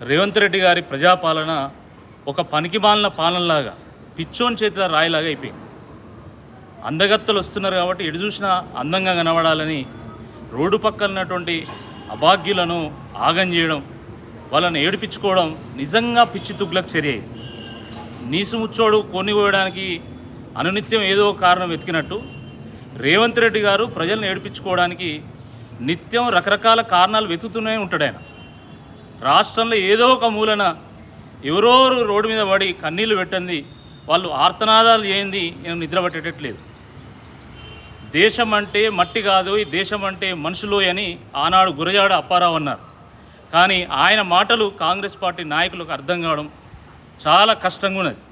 రేవంత్ రెడ్డి గారి ప్రజాపాలన ఒక పనికిమాలిన పాలనలాగా పిచ్చోని చేతిలో రాయిలాగా అయిపోయింది. అందగత్తలు వస్తున్నారు కాబట్టి ఎడు చూసినా అందంగా కనబడాలని రోడ్డు పక్కన ఉన్నటువంటి అభాగ్యులను ఆగం చేయడం వాళ్ళని ఏడిపించుకోవడం నిజంగా పిచ్చి తుగ్లకు చర్య నీసుముచ్చోడు నీసు ముచ్చోడు కొనిపోయడానికి అనునిత్యం ఏదో కారణం వెతికినట్టు రేవంత్ రెడ్డి గారు ప్రజలను ఏడిపించుకోవడానికి నిత్యం రకరకాల కారణాలు వెతుకుతూనే ఉంటాడు ఆయన. రాష్ట్రంలో ఏదో ఒక మూలన ఎవరో రోడ్డు మీద పడి కన్నీళ్ళు పెట్టండి వాళ్ళు ఆర్తనాదాలు చేయింది నేను నిద్రపట్టేటట్లేదు. దేశం అంటే మట్టి కాదు ఈ దేశం అంటే మనుషులు అని ఆనాడు గురజాడ అప్పారావు అన్నారు. కానీ ఆయన మాటలు కాంగ్రెస్ పార్టీ నాయకులకు అర్థం కావడం చాలా కష్టంగా ఉన్నది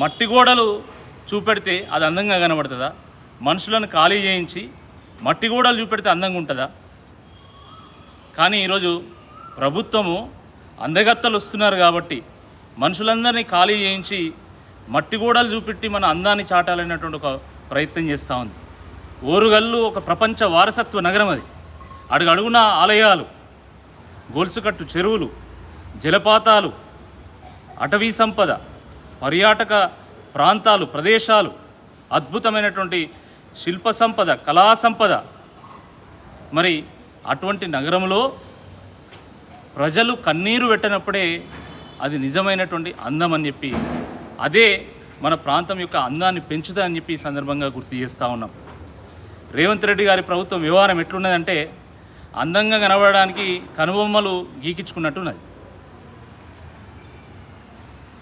మట్టి గోడలు చూపెడితే అది అందంగా కనబడుతుందా? మనుషులను ఖాళీ చేయించి మట్టి గోడలు చూపెడితే అందంగా ఉంటుందా కానీ ఈరోజు ప్రభుత్వము అందగత్తలు వస్తున్నారు కాబట్టి మనుషులందరినీ ఖాళీ చేయించి మట్టి గోడలు చూపెట్టి మన అందాన్ని చాటాలనేటువంటి ఒక ప్రయత్నం చేస్తూ ఉంది. ఓరుగల్లు ఒక ప్రపంచ వారసత్వ నగరం అది. అడుగడుగున ఆలయాలు గొలుసుకట్టు చెరువులు జలపాతాలు అటవీ సంపద పర్యాటక ప్రాంతాలు ప్రదేశాలు అద్భుతమైనటువంటి శిల్ప సంపద కళా సంపద. మరి అటువంటి నగరంలో ప్రజలు కన్నీరు పెట్టినప్పుడే అది నిజమైనటువంటి అందం అని చెప్పి అదే మన ప్రాంతం యొక్క అందాన్ని పెంచుతుందని చెప్పి ఈ సందర్భంగా గుర్తు చేస్తూ ఉన్నాం. రేవంత్ రెడ్డి గారి ప్రభుత్వం వ్యవహారం ఎట్లున్నదంటే అందంగా కనబడడానికి కనుబొమ్మలు గీకించుకున్నట్టున్నది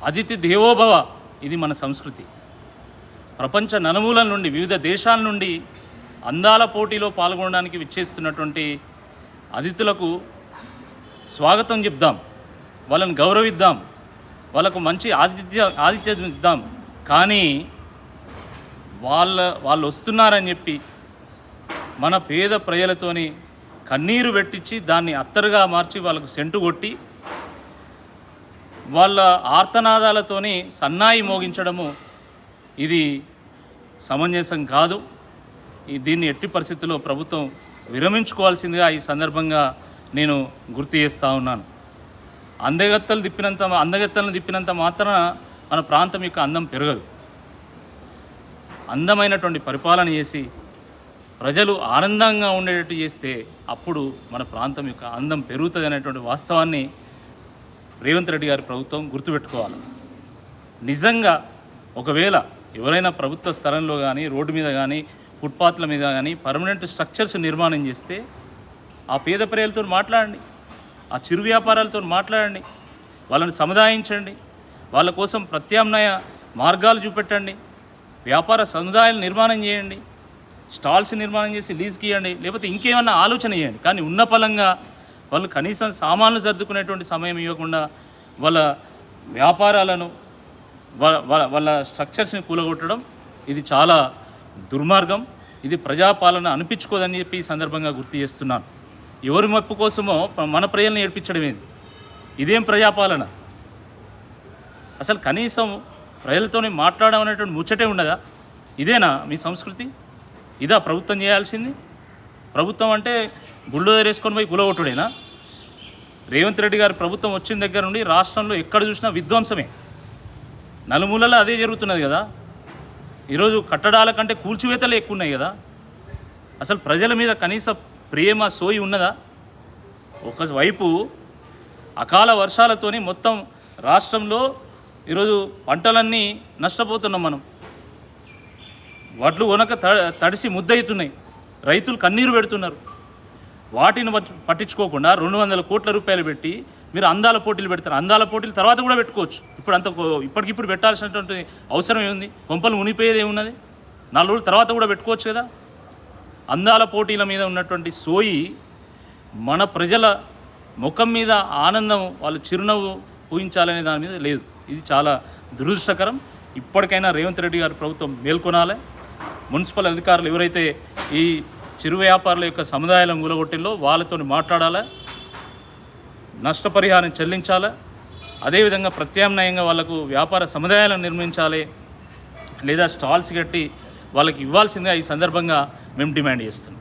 అతిథి దేవోభవ ఇది మన సంస్కృతి. ప్రపంచ నలుమూలల నుండి వివిధ దేశాల నుండి అందాల పోటీలో పాల్గొనడానికి విచ్చేస్తున్నటువంటి అతిథులకు స్వాగతం చెప్దాం. వాళ్ళని గౌరవిద్దాం. వాళ్ళకు మంచి ఆతిథ్య ఆతిథ్యం ఇద్దాం. కానీ వాళ్ళ వాళ్ళు వస్తున్నారని చెప్పి మన పేద ప్రజలతోని కన్నీరు పెట్టించి దాన్ని అత్తరుగా మార్చి వాళ్ళకు సెంటు కొట్టి వాళ్ళ ఆర్తనాదాలతోని సన్నాయి మోగించడము ఇది సమంజసం కాదు. ఈ దీన్ని ఎట్టి పరిస్థితుల్లో ప్రభుత్వం విరమించుకోవాల్సిందిగా ఈ సందర్భంగా నేను గుర్తు చేస్తూ ఉన్నాను. అందగత్తలు తిప్పినంత అందగత్తలను తిప్పినంత మాత్రాన మన ప్రాంతం యొక్క అందం పెరగదు. అందమైనటువంటి పరిపాలన చేసి ప్రజలు ఆనందంగా ఉండేటట్టు చేస్తే అప్పుడు మన ప్రాంతం యొక్క అందం పెరుగుతుంది అనేటువంటి వాస్తవాన్ని రేవంత్ రెడ్డి గారి ప్రభుత్వం గుర్తుపెట్టుకోవాలి. నిజంగా ఒకవేళ ఎవరైనా ప్రభుత్వ స్థలంలో కానీ రోడ్డు మీద కానీ ఫుట్పాత్ల మీద కానీ పర్మనెంట్ స్ట్రక్చర్స్ నిర్మాణం చేస్తే ఆ పేద ప్రజలతో మాట్లాడండి ఆ చిరు వ్యాపారాలతో మాట్లాడండి వాళ్ళని సముదాయించండి వాళ్ళ కోసం ప్రత్యామ్నాయ మార్గాలు చూపెట్టండి వ్యాపార సముదాయాలు నిర్మాణం చేయండి స్టాల్స్ నిర్మాణం చేసి లీజ్కి ఇవ్వండి లేకపోతే ఇంకేమన్నా ఆలోచన చేయండి. కానీ ఉన్న పలంగా వాళ్ళు కనీసం సామాన్లు సర్దుకునేటువంటి సమయం ఇవ్వకుండా వాళ్ళ వ్యాపారాలను వాళ్ళ వాళ్ళ- వాళ్ళ స్ట్రక్చర్స్ని కూలగొట్టడం ఇది చాలా దుర్మార్గం ఇది ప్రజాపాలన అనిపించుకోదని చెప్పి ఈ సందర్భంగా గుర్తు చేస్తున్నాను. ఎవరి మెప్పు కోసమో మన ప్రజల్ని ఏడ్పించడం ఏంది? ఇదేం ప్రజాపాలన? అసలు కనీసం ప్రజలతోనే మాట్లాడడం అనేటువంటి ముచ్చటే ఉండదా? ఇదేనా మీ సంస్కృతి? ఇదా ప్రభుత్వం చేయాల్సింది? ప్రభుత్వం అంటే బుల్డోజర్ వేసుకొని పోయి గులగొట్టుడేనా? రేవంత్ రెడ్డి గారి ప్రభుత్వం వచ్చిన దగ్గర నుండి రాష్ట్రంలో ఎక్కడ చూసినా విధ్వంసమే. నలుమూలలో అదే జరుగుతున్నది కదా. ఈరోజు కట్టడాల కంటే కూల్చివేతలు ఎక్కువ ఉన్నాయి కదా. అసలు ప్రజల మీద కనీస ప్రేమ సోయి ఉన్నదా? ఒకవైపు అకాల వర్షాలతోని మొత్తం రాష్ట్రంలో ఈరోజు పంటలన్నీ నష్టపోతున్నాం మనం. వడ్లు వనక త- తడిసి ముద్దయితున్నాయి. రైతులు కన్నీరు పెడుతున్నారు. వాటిని పట్టించుకోకుండా రెండు వందల కోట్ల రూపాయలు పెట్టి మీరు అందాల పోటీలు పెడతారు. అందాల పోటీలు తర్వాత కూడా పెట్టుకోవచ్చు. ఇప్పుడు అంత ఇప్పటికిప్పుడు పెట్టాల్సినటువంటి అవసరం ఏముంది? కొంపలు మునిపోయేది ఏమున్నది? నాలుగు రోజుల తర్వాత కూడా పెట్టుకోవచ్చు కదా? అందాల పోటీల మీద ఉన్నటువంటి సోయి మన ప్రజల ముఖం మీద ఆనందం వాళ్ళు చిరునవ్వు ఊహించాలనే దాని మీద లేదు. ఇది చాలా దురదృష్టకరం. ఇప్పటికైనా రేవంత్ రెడ్డి గారి ప్రభుత్వం మేల్కొనాలి. మున్సిపల్ అధికారులు ఎవరైతే ఈ చిరు వ్యాపారుల యొక్క సముదాయాలను కూలగొట్టిందో వాళ్ళతో మాట్లాడాలి? నష్టపరిహారం చెల్లించాలా? అదేవిధంగా ప్రత్యామ్నాయంగా వాళ్ళకు వ్యాపార సముదాయాలను నిర్మించాలి లేదా స్టాల్స్ కట్టి వాళ్ళకి ఇవ్వాల్సిందిగా ఈ సందర్భంగా మేము డిమాండ్ చేస్తున్నాం.